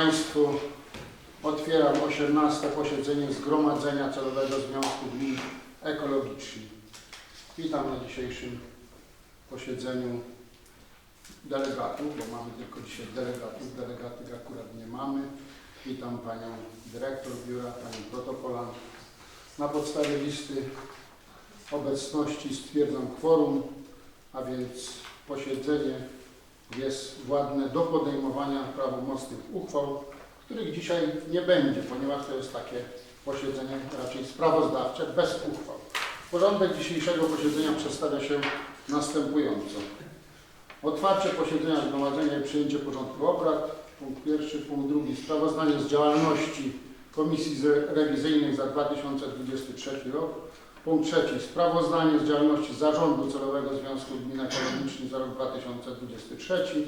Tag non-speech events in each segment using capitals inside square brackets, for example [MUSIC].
Państwu. Otwieram 18 posiedzenie Zgromadzenia Celowego Związku Gmin Ekologiczni. Witam na dzisiejszym posiedzeniu delegatów, bo mamy tylko dzisiaj delegatów. Delegatów akurat nie mamy. Witam Panią Dyrektor Biura, Panią Protokolant. Na podstawie listy obecności stwierdzam kworum, a więc posiedzenie jest władne do podejmowania prawomocnych uchwał, których dzisiaj nie będzie, ponieważ to jest takie posiedzenie raczej sprawozdawcze, bez uchwał. Porządek dzisiejszego posiedzenia przedstawia się następująco. Otwarcie posiedzenia zgromadzenia i przyjęcie porządku obrad. Punkt pierwszy. Punkt drugi. Sprawozdanie z działalności Komisji Rewizyjnych za 2023 rok. Punkt trzeci. Sprawozdanie z działalności Zarządu Celowego Związku Gmin Ekologicznych za rok 2023.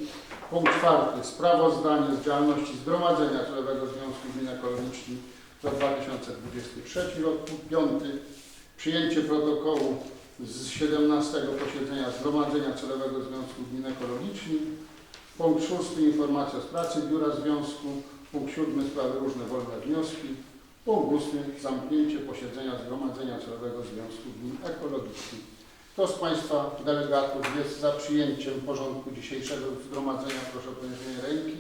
Punkt czwarty. Sprawozdanie z działalności Zgromadzenia Celowego Związku Gmin Ekologicznych za 2023 rok. Punkt piąty. Przyjęcie protokołu z 17 posiedzenia Zgromadzenia Celowego Związku Gmin Ekologicznych. Punkt szósty. Informacja z pracy Biura Związku. Punkt siódmy. Sprawy różne wolne wnioski. Punkt ósmy. Zamknięcie posiedzenia Zgromadzenia Celowego Związku Gmin Ekologicznych. Kto z Państwa delegatów jest za przyjęciem porządku dzisiejszego zgromadzenia? Proszę o podniesienie ręki.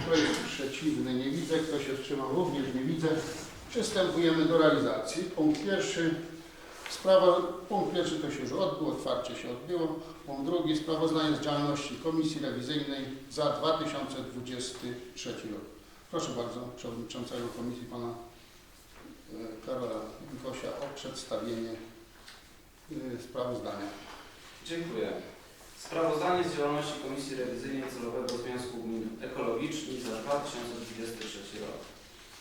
Kto jest przeciwny? Nie widzę. Kto się wstrzymał? Również nie widzę. Przystępujemy do realizacji. Punkt pierwszy. Sprawa, punkt pierwszy to się już odbył, otwarcie się odbyło. Punkt drugi. Sprawozdanie z działalności Komisji Rewizyjnej za 2023 rok. Proszę bardzo Przewodniczącego Komisji Pana e, Karola Gosia o przedstawienie e, sprawozdania. Dziękuję. Sprawozdanie z działalności Komisji Rewizyjnej Celowego Związku Gmin Ekologicznych za 2023 rok.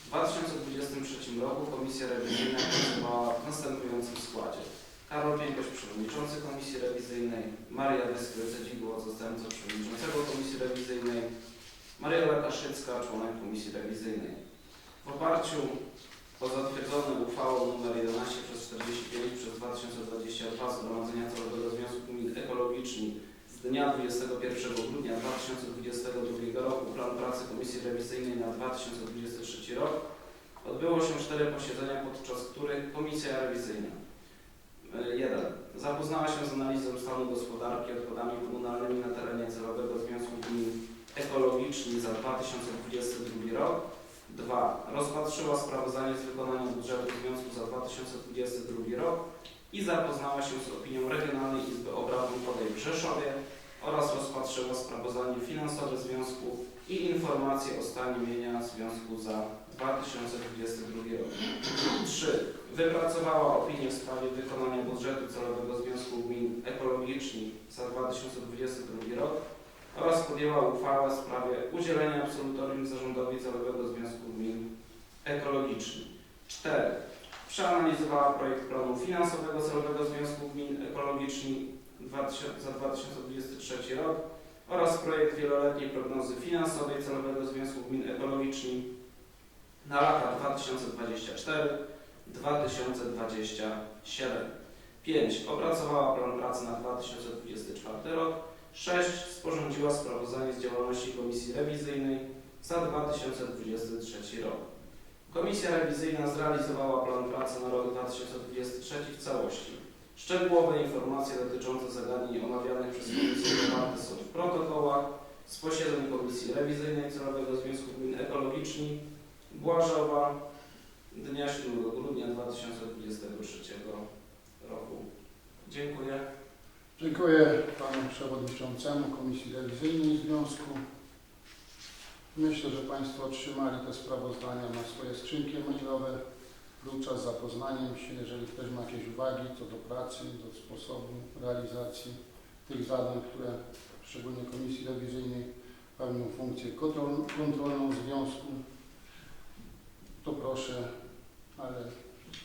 W 2023 roku Komisja Rewizyjna pracowała w następującym składzie. Karol Piękoś, Przewodniczący Komisji Rewizyjnej, Maria Wyskryce-Dzigło, Zastępca Przewodniczącego Komisji Rewizyjnej, Mariela Kaszycka, Członek Komisji Rewizyjnej. W oparciu o zatwierdzone uchwałą nr 11 przez 45 przez 2022 Zgromadzenia Celowego Związku Gmin Ekologicznych z dnia 21 grudnia 2022 roku plan pracy Komisji Rewizyjnej na 2023 rok odbyło się cztery posiedzenia, podczas których Komisja Rewizyjna 1. Zapoznała się z analizą stanu gospodarki odpadami komunalnymi na terenie Celowego Związku Gmin Ekologicznych za 2022 rok 2. Rozpatrzyła sprawozdanie z wykonania budżetu Związku za 2022 rok i zapoznała się z opinią Regionalnej Izby Obrachunkowej w Rzeszowie oraz rozpatrzyła sprawozdanie finansowe Związku i informacje o stanie mienia Związku za 2022 rok. 3. Wypracowała opinię w sprawie wykonania budżetu celowego Związku Gmin Ekologicznych za 2022 rok oraz podjęła uchwałę w sprawie udzielenia absolutorium zarządowi Celowego Związku Gmin Ekologicznych. 4. Przeanalizowała projekt planu finansowego Celowego Związku Gmin Ekologicznych 2000 za 2023 rok oraz projekt wieloletniej prognozy finansowej Celowego Związku Gmin Ekologicznych na lata 2024-2027. 5. Opracowała plan pracy na 2024 rok 6. Sporządziła sprawozdanie z działalności Komisji Rewizyjnej za 2023 rok. Komisja Rewizyjna zrealizowała plan pracy na rok 2023 w całości. Szczegółowe informacje dotyczące zagadnień omawianych przez Komisję zawarte są w protokołach z posiedzeń Komisji Rewizyjnej Celowego Związku Gmin Ekologicznych Błażowa dnia 7 grudnia 2023 roku. Dziękuję. Dziękuję Panu Przewodniczącemu Komisji Rewizyjnej Związku. Myślę, że Państwo otrzymali te sprawozdania na swoje skrzynki mailowe. Był czas zapoznaniem się. Jeżeli ktoś ma jakieś uwagi co do pracy, do sposobu realizacji tych zadań, które szczególnie Komisji Rewizyjnej pełnią funkcję kontrol- kontrolną Związku, to proszę, ale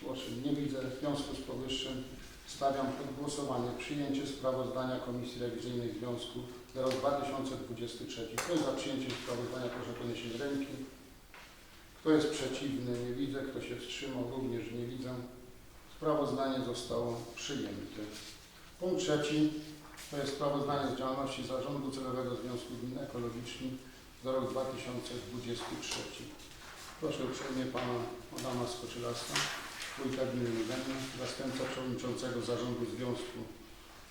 proszę, nie widzę w związku z powyższym Stawiam pod głosowanie przyjęcie sprawozdania Komisji Rewizyjnej Związku za rok 2023. Kto jest za przyjęciem sprawozdania, proszę podniesienie ręki. Kto jest przeciwny, nie widzę. Kto się wstrzymał, również nie widzę. Sprawozdanie zostało przyjęte. Punkt trzeci to jest sprawozdanie z działalności Zarządu Celowego Związku Gmin Ekologicznych za rok 2023. Proszę uprzejmie Pana Adama Skoczylasa, wójta gminy Lubeny, zastępca przewodniczącego zarządu związku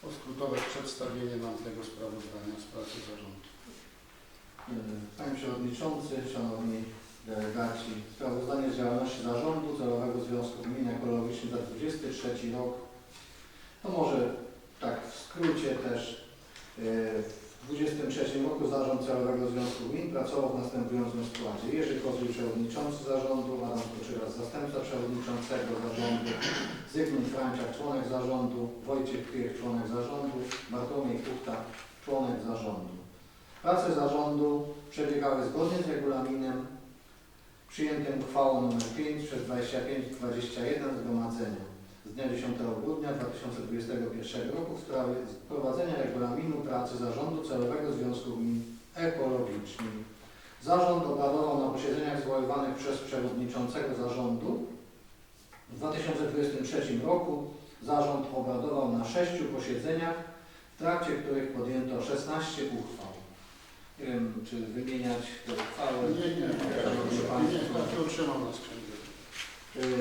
o skrótowe przedstawienie nam tego sprawozdania z pracy zarządu. Panie Przewodniczący, Szanowni Delegaci, sprawozdanie z działalności Zarządu Celowego Związku Gmin Ekologicznych za 23 rok. To może tak w skrócie też e, w 23 roku Zarząd Celowego Związku Gmin pracował w następującym składzie. Jerzy Kozły, Przewodniczący Zarządu, Adam Koczyras, Zastępca Przewodniczącego Zarządu, Zygmunt Franciak, Członek Zarządu, Wojciech Kwiek, Członek Zarządu, Bartłomiej Kuchta, Członek Zarządu. Prace zarządu przebiegały zgodnie z regulaminem przyjętym uchwałą nr 5 przez 2521 Zgromadzenia z dnia 10 grudnia 2021 roku w sprawie wprowadzenia regulaminu pracy Zarządu Celowego Związku Gmin Ekologicznych. Zarząd obradował na posiedzeniach zwoływanych przez przewodniczącego zarządu. W 2023 roku zarząd obradował na sześciu posiedzeniach, w trakcie których podjęto 16 uchwał. Nie wiem, czy wymieniać te uchwały. Nie, nie, nie, Państwo. tak utrzymał nas księgę. Y,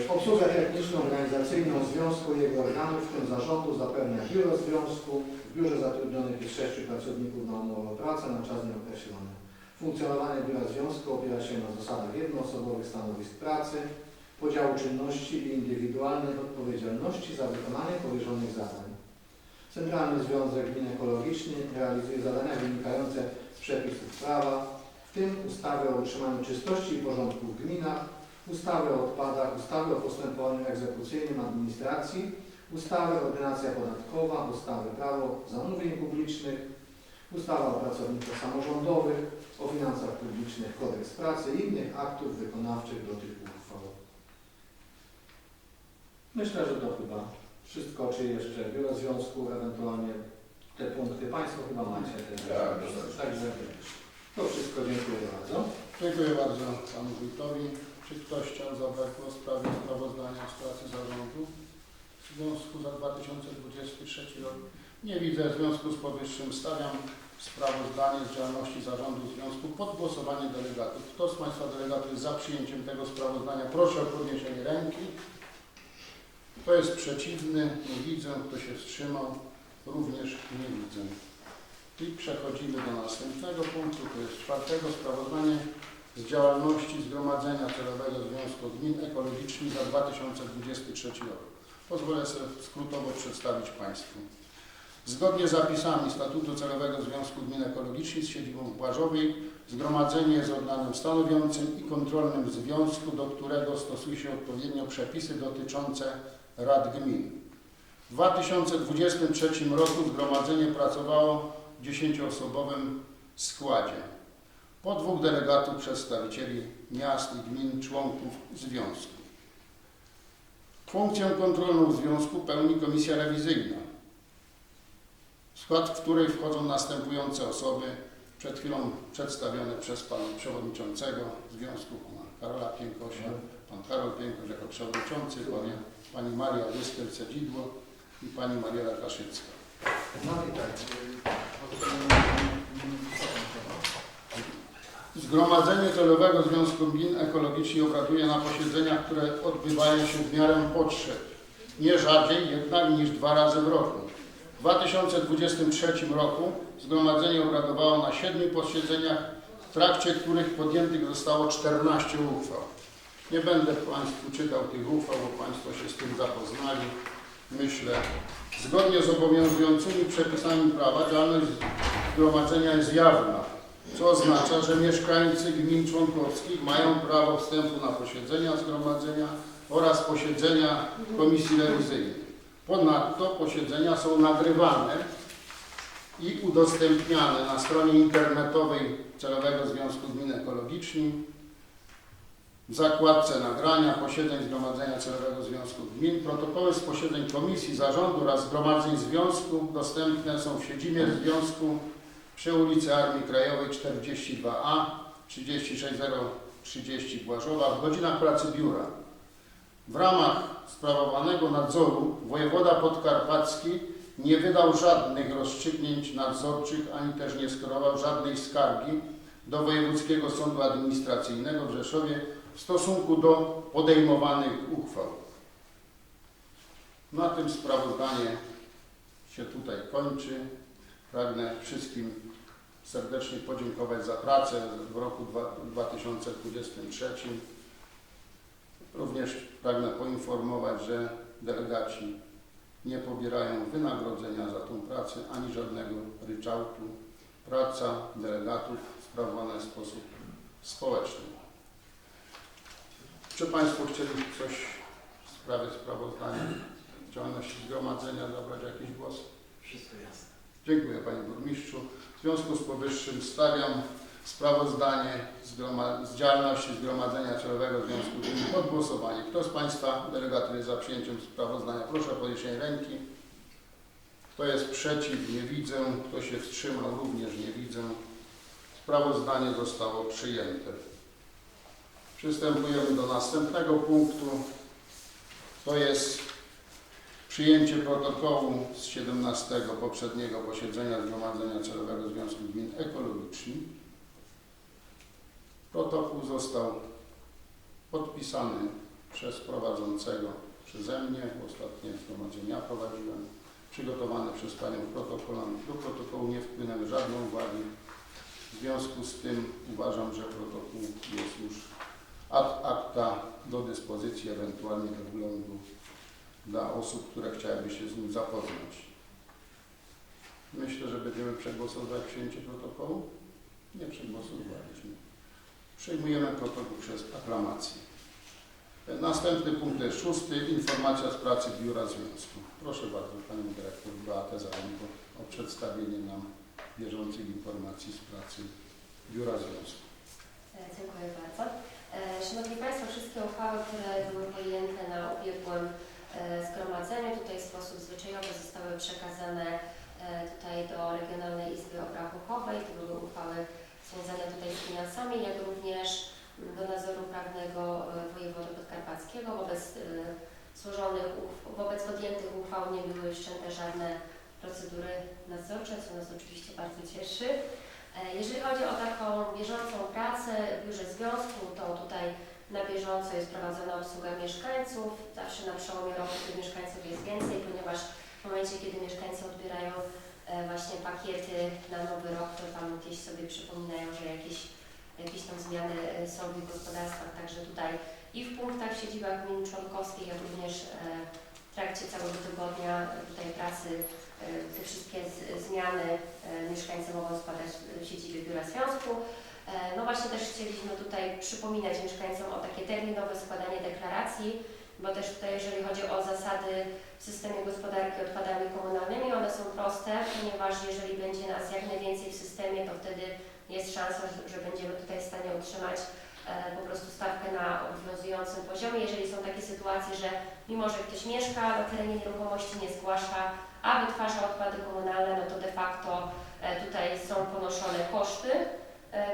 Obsługę techniczną, organizacyjną Związku i jego organów, w tym zarządu, zapewnia Biuro Związku. W biurze zatrudnionych jest sześciu pracowników na umowę pracę na czas nieokreślony. Funkcjonowanie Biura Związku opiera się na zasadach jednoosobowych stanowisk pracy, podziału czynności i indywidualnej odpowiedzialności za wykonanie powierzonych zadań. Centralny Związek Gmin Ekologicznych realizuje zadania wynikające z przepisów prawa, w tym ustawy o utrzymaniu czystości i porządku w gminach, ustawy o odpadach, ustawy o postępowaniu egzekucyjnym administracji, ustawy ordynacja podatkowa, ustawy prawo zamówień publicznych, ustawa o pracownikach samorządowych, o finansach publicznych, kodeks pracy i innych aktów wykonawczych do tych uchwał. Myślę, że to chyba wszystko, czy jeszcze biuro związku, ewentualnie te punkty Państwo chyba macie. Te Tak, Także to wszystko, dziękuję bardzo. Dziękuję bardzo Panu Wójtowi. Zabrać głos w sprawie sprawozdania z pracy zarządu w związku za 2023 rok? Nie widzę. W związku z powyższym stawiam sprawozdanie z działalności zarządu związku pod głosowanie delegatów. Kto z Państwa delegatów jest za przyjęciem tego sprawozdania? Proszę o podniesienie ręki. Kto jest przeciwny? Nie widzę. Kto się wstrzymał? Również nie widzę. I przechodzimy do następnego punktu, to jest czwartego sprawozdanie z działalności Zgromadzenia Celowego Związku Gmin Ekologicznych za 2023 rok. Pozwolę sobie skrótowo przedstawić Państwu. Zgodnie z zapisami Statutu Celowego Związku Gmin Ekologicznych z siedzibą w Błażowej, Zgromadzenie jest organem stanowiącym i kontrolnym związku, do którego stosuje się odpowiednio przepisy dotyczące rad gmin. W 2023 roku Zgromadzenie pracowało w dziesięcioosobowym składzie. Po dwóch delegatów przedstawicieli miast i gmin członków związku. Funkcję kontrolną związku pełni komisja rewizyjna, w skład której wchodzą następujące osoby, przed chwilą przedstawione przez pana przewodniczącego związku, pana Karola Piękosia, pan Karol Piękoś jako przewodniczący, pani, pani Maria Wystel-Cedzidło i pani Mariela Kaszycka. No i tak. Zgromadzenie Celowego Związku Gmin Ekologicznych obraduje na posiedzeniach, które odbywają się w miarę potrzeb. Nie rzadziej jednak niż dwa razy w roku. W 2023 roku Zgromadzenie obradowało na siedmiu posiedzeniach, w trakcie których podjętych zostało 14 uchwał. Nie będę Państwu czytał tych uchwał, bo Państwo się z tym zapoznali. Myślę, zgodnie z obowiązującymi przepisami prawa działalność zgromadzenia jest jawna co oznacza, że mieszkańcy gmin członkowskich mają prawo wstępu na posiedzenia zgromadzenia oraz posiedzenia komisji rewizyjnej. Ponadto posiedzenia są nagrywane i udostępniane na stronie internetowej Celowego Związku Gmin Ekologicznych w zakładce nagrania posiedzeń Zgromadzenia Celowego Związku Gmin. Protokoły z posiedzeń komisji, zarządu oraz zgromadzeń związku dostępne są w siedzibie związku przy ulicy Armii Krajowej 42A 36030 Błażowa w godzinach pracy biura. W ramach sprawowanego nadzoru wojewoda podkarpacki nie wydał żadnych rozstrzygnięć nadzorczych ani też nie skierował żadnej skargi do Wojewódzkiego Sądu Administracyjnego w Rzeszowie w stosunku do podejmowanych uchwał. Na tym sprawozdanie się tutaj kończy. Pragnę wszystkim serdecznie podziękować za pracę w roku dwa- 2023. Również pragnę poinformować, że delegaci nie pobierają wynagrodzenia za tą pracę ani żadnego ryczałtu. Praca delegatów sprawowana jest w sposób społeczny. Czy Państwo chcieli coś w sprawie sprawozdania działalności zgromadzenia zabrać jakiś głos? Wszystko jasne. Dziękuję Panie Burmistrzu. W związku z powyższym stawiam sprawozdanie z działalności Zgromadzenia Celowego Związku Gmin pod głosowanie. Kto z Państwa delegatów jest za przyjęciem sprawozdania? Proszę o podniesienie ręki. Kto jest przeciw? Nie widzę. Kto się wstrzymał? Również nie widzę. Sprawozdanie zostało przyjęte. Przystępujemy do następnego punktu. To jest Przyjęcie protokołu z 17 poprzedniego posiedzenia Zgromadzenia Celowego Związku Gmin Ekologiczni. Protokół został podpisany przez prowadzącego przeze mnie. Ostatnie zgromadzenie ja prowadziłem. Przygotowany przez Panią protokolant. Do protokołu nie wpłynęły żadne uwagi. W związku z tym uważam, że protokół jest już ad acta do dyspozycji, ewentualnie do wglądu dla osób, które chciałyby się z nim zapoznać. Myślę, że będziemy przegłosowywać przyjęcie protokołu. Nie przegłosowaliśmy. Przyjmujemy protokół przez aklamację. Następny punkt jest szósty. Informacja z pracy Biura Związku. Proszę bardzo Panią Dyrektor Beatę Zarenko o przedstawienie nam bieżących informacji z pracy Biura Związku. E, Dziękuję bardzo. E, Szanowni Państwo, wszystkie uchwały, które były podjęte na ubiegłym zgromadzeniu, tutaj w sposób zwyczajowy zostały przekazane e, tutaj do Regionalnej Izby Obrachunkowej. To były uchwały związane tutaj z finansami, jak również do nadzoru prawnego e, wojewody podkarpackiego. Wobec e, złożonych, wobec podjętych uchwał nie były wszczęte żadne procedury nadzorcze, co nas oczywiście bardzo cieszy. E, Jeżeli chodzi o taką bieżącą pracę w biurze związku, to tutaj na bieżąco jest prowadzona obsługa mieszkańców. Zawsze na przełomie roku tych mieszkańców jest więcej, ponieważ w momencie, kiedy mieszkańcy odbierają e, właśnie pakiety na nowy rok, to tam gdzieś sobie przypominają, że jakieś, jakieś tam zmiany e, są w ich gospodarstwach. Także tutaj i w punktach w siedzibach gmin członkowskich, jak również e, w trakcie całego tygodnia tutaj pracy te wszystkie zmiany mieszkańcy mogą składać w siedzibie Biura Związku. E, No właśnie też chcieliśmy tutaj przypominać mieszkańcom o takie terminowe składanie deklaracji, bo też tutaj jeżeli chodzi o zasady w systemie gospodarki odpadami komunalnymi, one są proste, ponieważ jeżeli będzie nas jak najwięcej w systemie, to wtedy jest szansa, że- będziemy tutaj w stanie utrzymać e, po prostu stawkę na obowiązującym poziomie. Jeżeli są takie sytuacje, że mimo, że ktoś mieszka na terenie nieruchomości, nie zgłasza, a wytwarza odpady komunalne, no to de facto e, tutaj są ponoszone koszty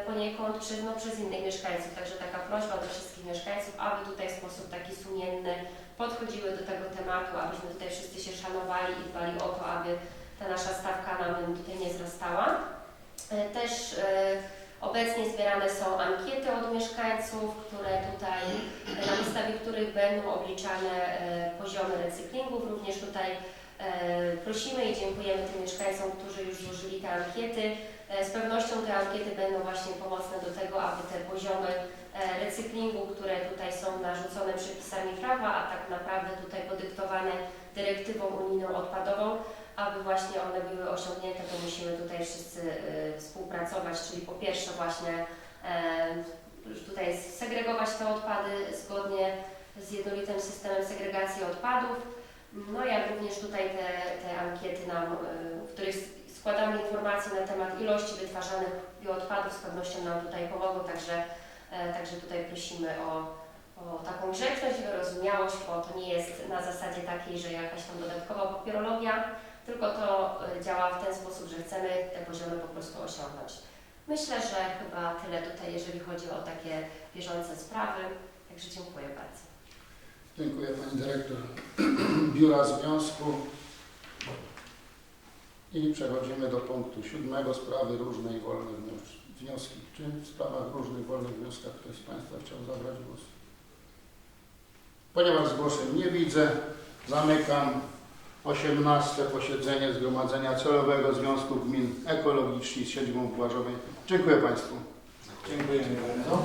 poniekąd przez, no, przez innych mieszkańców. Także taka prośba do wszystkich mieszkańców, aby tutaj w sposób taki sumienny podchodziły do tego tematu, abyśmy tutaj wszyscy się szanowali i dbali o to, aby ta nasza stawka nam tutaj nie wzrastała. E, Też e, obecnie zbierane są ankiety od mieszkańców, które tutaj, e, na podstawie których będą obliczane e, poziomy recyklingów. Również tutaj E, Prosimy i dziękujemy tym mieszkańcom, którzy już złożyli te ankiety. E, Z pewnością te ankiety będą właśnie pomocne do tego, aby te poziomy e, recyklingu, które tutaj są narzucone przepisami prawa, a tak naprawdę tutaj podyktowane dyrektywą unijną odpadową, aby właśnie one były osiągnięte, to musimy tutaj wszyscy e, współpracować, czyli po pierwsze właśnie e, tutaj segregować te odpady zgodnie z jednolitym systemem segregacji odpadów, no jak również tutaj te, te ankiety nam, y, w których składamy informacje na temat ilości wytwarzanych bioodpadów, z pewnością nam tutaj pomogą, także, e, także tutaj prosimy o, o taką grzeczność, wyrozumiałość, bo to nie jest na zasadzie takiej, że jakaś tam dodatkowa papierologia, tylko to y, działa w ten sposób, że chcemy te poziomy po prostu osiągnąć. Myślę, że chyba tyle tutaj, jeżeli chodzi o takie bieżące sprawy, także dziękuję bardzo. Dziękuję Pani Dyrektor [CLEARS THROAT] Biura Związku. I przechodzimy do punktu siódmego. Sprawy różne i wolne wnioski? Czy w sprawach różnych, wolnych wnioskach ktoś z Państwa chciał zabrać głos? Ponieważ zgłoszeń nie widzę, zamykam 18 posiedzenie Zgromadzenia Celowego Związku Gmin Ekologicznych siedzibą w Błażowej. Dziękuję Państwu. Dziękujemy bardzo.